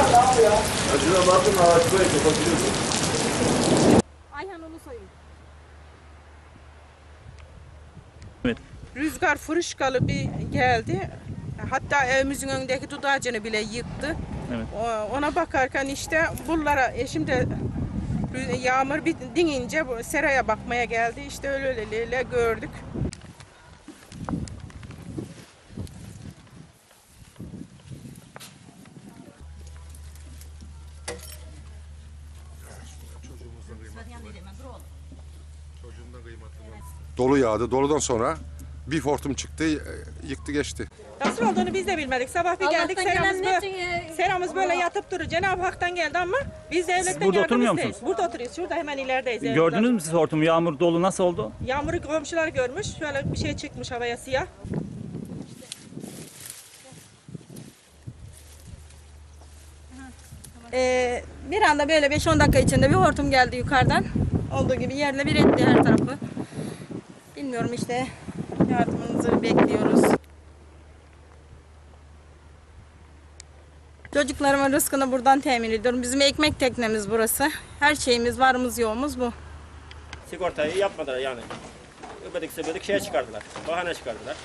Şuna bakın ağaç böyle kapatıyorsun. Ayhan Ulusoy'um. Evet. Rüzgar fırışkalı bir geldi. Hatta evimizin önündeki dudağacını bile yıktı. Evet. Ona bakarken işte bunlara e, şimdi rü- yağmur dinince seraya bakmaya geldi. İşte öyle öyle Dolu yağdı. Doludan sonra bir hortum çıktı, e, yıktı geçti. Nasıl olduğunu biz de bilmedik. Sabah bir geldik seramız böyle, seramız böyle yatıp duruyor. Cenab-ı Hak'tan geldi ama biz devletten burada yardım oturmuyor musunuz? Burada oturuyoruz. Şurada hemen ilerideyiz. evimizden. Gördünüz mü siz hortumu? Yağmur dolu nasıl oldu? Yağmuru komşular görmüş. Şöyle bir şey çıkmış havaya siyah. Ee, bir anda böyle 5-10 dakika içinde bir hortum geldi yukarıdan. Olduğu gibi yerle bir etti her tarafı. Bilmiyorum işte yardımınızı bekliyoruz. Çocuklarımın rızkını buradan temin ediyorum. Bizim ekmek teknemiz burası. Her şeyimiz varımız yoğumuz bu. sigortayı yapmadılar yani. Öbedik sebedik şeye çıkardılar. Bahane çıkardılar.